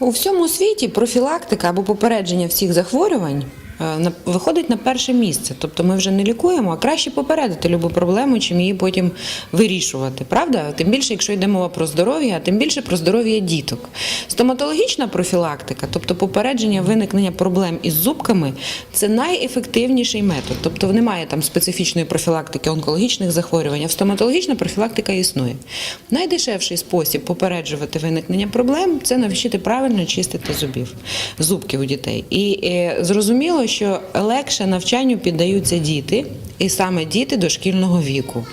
У всьому світі профілактика або попередження всіх захворювань виходить на перше місце. Тобто ми вже не лікуємо, а краще попередити любу проблему, чим її потім вирішувати. Правда? Тим більше, якщо йде мова про здоров'я, а тим більше про здоров'я діток. Стоматологічна профілактика, тобто попередження виникнення проблем із зубками, це найефективніший метод. Тобто немає там специфічної профілактики онкологічних захворювань, а стоматологічна профілактика існує. Найдешевший спосіб попереджувати виникнення проблем це навчити правильно чистити зубів, зубки у дітей. І е, зрозуміло, що легше навчанню піддаються діти. І саме діти дошкільного віку.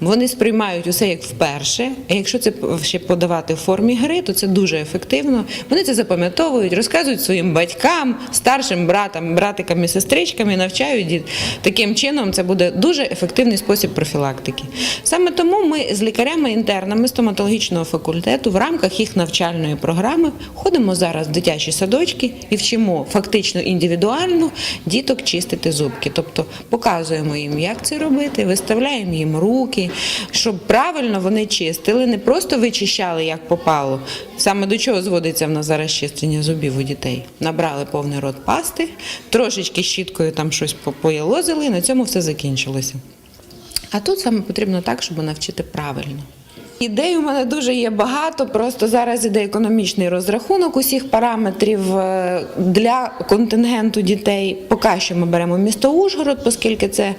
Вони сприймають усе як вперше. А якщо це ще подавати в формі гри, то це дуже ефективно. Вони це запам'ятовують, розказують своїм батькам, старшим братам, братикам і сестричкам і навчають діт. Таким чином це буде дуже ефективний спосіб профілактики. Саме тому ми з лікарями-інтернами стоматологічного факультету в рамках їх навчальної програми ходимо зараз в дитячі садочки і вчимо фактично індивідуально діток чистити зубки. Тобто показуємо їм, як це робити, виставляємо їм руки, щоб правильно вони чистили, не просто вичищали як попало. Саме до чого зводиться в нас зараз чистення зубів у дітей. Набрали повний рот пасти, трошечки щіткою там щось по- поялозили, і на цьому все закінчилося. А тут саме потрібно так, щоб навчити правильно. Ідей у мене дуже є багато. Просто зараз іде економічний розрахунок усіх параметрів е, для контингенту дітей. Поки що ми беремо місто Ужгород, оскільки це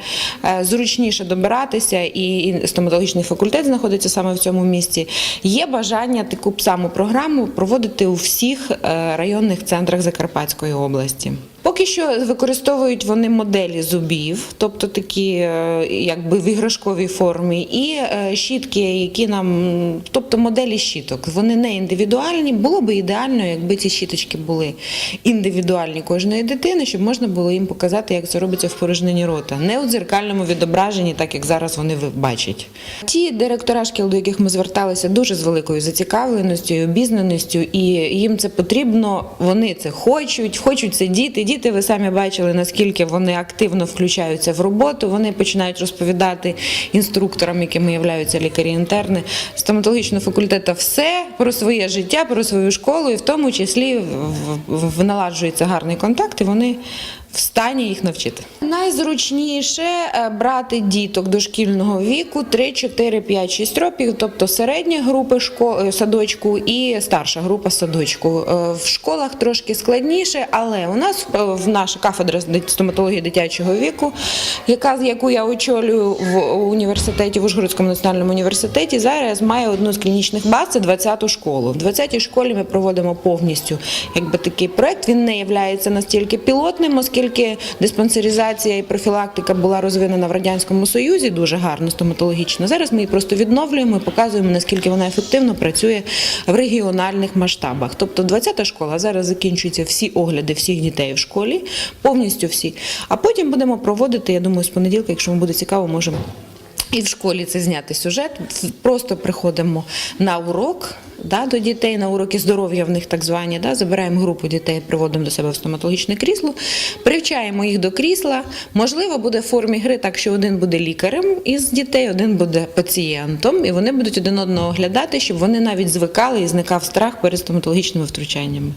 е, зручніше добиратися, і стоматологічний факультет знаходиться саме в цьому місці. Є бажання таку саму програму проводити у всіх е, районних центрах Закарпатської області. Поки що використовують вони моделі зубів, тобто такі е, якби в іграшковій формі, і е, щітки, які нам, тобто моделі щіток. Вони не індивідуальні. Було би ідеально, якби ці щіточки були індивідуальні кожної дитини, щоб можна було їм показати, як це робиться в порожнині рота, не у дзеркальному відображенні, так як зараз вони бачать. Ті директора шкіл, до яких ми зверталися, дуже з великою зацікавленістю обізнаністю, і їм це потрібно. Вони це хочуть, хочуть це діти. Діти, ви самі бачили, наскільки вони активно включаються в роботу. Вони починають розповідати інструкторам, якими являються лікарі-інтерни стоматологічного факультету, все про своє життя, про свою школу, і в тому числі в- в- в- наладжується гарний контакт, і вони в стані їх навчити. Найзручніше е, брати діток дошкільного віку 3, 4, 5, 6 років, тобто середня групи шко- е, садочку і старша група садочку. Е, В школах трошки складніше, але у нас в наша кафедра стоматології дитячого віку, яка яку я очолюю в університеті в Ужгородському національному університеті, зараз має одну з клінічних баз, це 20-ту школу. В 20-й школі ми проводимо повністю якби такий проект. Він не є настільки пілотним, оскільки диспансеризація і профілактика була розвинена в радянському союзі дуже гарно стоматологічно. Зараз ми її просто відновлюємо і показуємо наскільки вона ефективно працює в регіональних масштабах. Тобто 20-та школа зараз закінчуються всі огляди всіх дітей в школі, повністю всі. А потім будемо проводити. Я думаю, з понеділка, якщо вам буде цікаво, можемо. І в школі це зняти сюжет. Просто приходимо на урок да, до дітей, на уроки здоров'я в них так звані. Да, забираємо групу дітей, приводимо до себе в стоматологічне крісло, привчаємо їх до крісла. Можливо, буде в формі гри так, що один буде лікарем із дітей, один буде пацієнтом, і вони будуть один одного оглядати, щоб вони навіть звикали і зникав страх перед стоматологічними втручаннями.